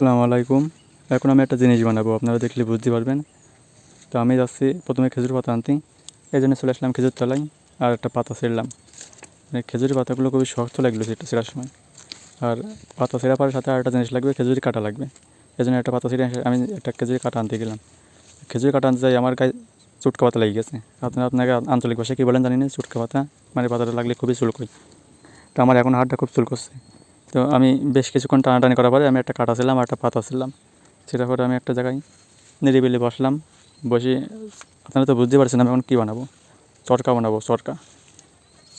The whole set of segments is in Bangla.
আসসালামু আলাইকুম। এখন আমি একটা জিনিস বানাবো, আপনারা দেখলে বুঝতে পারবেন। তো আমি যাচ্ছি, প্রথমে খেজুর পাতা আনতে। এই জন্য চলে আসলাম খেজুর তলায়, আর একটা পাতা ছিঁড়লাম। মানে খেজুরের পাতাগুলো খুবই শক্ত লাগল সেটা ছেঁড়ার সময়। আর পাতা ছেঁড়া পাওয়ার সাথে আর একটা জিনিস লাগবে, খেজুরি কাটা লাগবে। এই জন্য একটা পাতা ছিঁড়ে আমি একটা খেজুরি কাটা আনতে গেলাম। খেজুরি কাটা আনতে যাই, আমার গায়ে চুটকা পাতা লেগে গেছে। আপনারা আপনাকে আঞ্চলিক ভাষায় কী বলেন জানি না, চুটকা পাতা। মানে পাতাটা লাগলে খুবই চুলকোয়। তো আমার এখন হাতটা খুব চুল করছে তো আমি বেশ কিছুক্ষণ টানাটানি করার পরে আমি একটা কাটা ছিলাম আর একটা পাতা ছিলাম। সেটা করে আমি একটা জায়গায় নিরিবিলি বসলাম। বসে আপনারা তো বুঝতে পারছেন আমি এখন কী বানাবো? চরকা বানাবো চরকা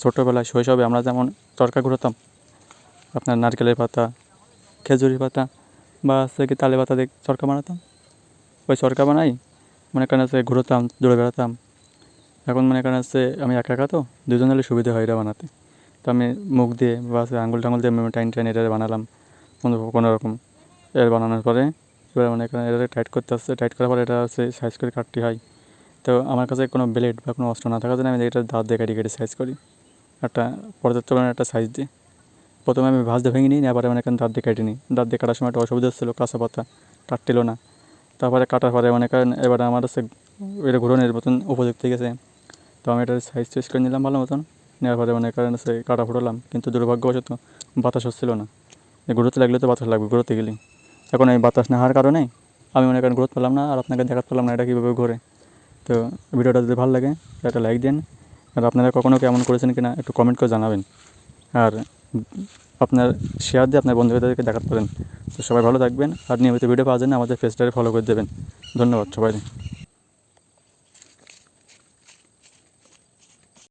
ছোটোবেলায় শৈশবে আমরা যেমন চরকা ঘুরতাম, আপনার নারকেলের পাতা খেজুরি পাতা বা হচ্ছে কি তালে পাতা দিয়ে চরকা বানাতাম। ওই চরকা বানাই, মনে করেন হচ্ছে ঘুরতাম, দৌড়ে বেড়াতাম। এখন মনে করেন হচ্ছে আমি একা একা তো, দুজন হলে সুবিধা হয় এটা বানাতে। তো আমি মুখ দিয়ে বা আঙুল টাঙুল দিয়ে টাইন টাইন এটা বানালাম। কোনো কোনো রকম। এর বানানোর পরে এবার মনে এটা টাইট করতে আসছে। টাইট করার পরে এটা হচ্ছে সাইজ করে কাটতে হয়। তো আমার কাছে কোনো ব্লেড বা কোনো অস্ত্র না থাকার জন্য আমি এটা দাঁত দিয়ে কাটি কেটে সাইজ করি। একটা পর্যাপ্ত পরিমাণে একটা সাইজ দিই। প্রথমে আমি ভাঁজ দিয়ে ভেঙে নিই আবার মনে করেন দাঁত দিয়ে কেটে নিই। দাঁত দিয়ে কাটার সময় একটা অসুবিধা হচ্ছিল, কাঁচা পাতা কাটছিল না। তারপরে কাটার পরে মনে করেন এবার আমার হচ্ছে এটা ঘুরনের মতন উপযুক্ত গেছে। তো আমি এটার সাইজ চুজ করে নিলাম ভালো মতন। নেওয়ার পরে মনে করেন হচ্ছে কাটা ফুটালাম, কিন্তু দুর্ভাগ্যবশত বাতাস হচ্ছিল না। ঘুরোতে লাগলে তো বাতাস লাগবে, ঘুরোতে গেলে এখন এই বাতাস না হওয়ার কারণে আমি মনে করেন ঘুরোতে পেলাম না আর আপনাকে দেখাতে পেলাম না এটা কীভাবে ঘোরে। তো ভিডিওটা যদি ভালো লাগে, একটা লাইক দিন। আর আপনারা কখনও কেমন করেছেন কিনা একটু কমেন্ট করে জানাবেন। আর আপনার শেয়ার দিয়ে আপনার বন্ধুদেরকে দেখাতে পারেন। তো সবাই ভালো থাকবেন। আর নিয়মিত ভিডিও পাওয়ার জন্য আমাদের পেজটাকে ফলো করে দেবেন। ধন্যবাদ সবাই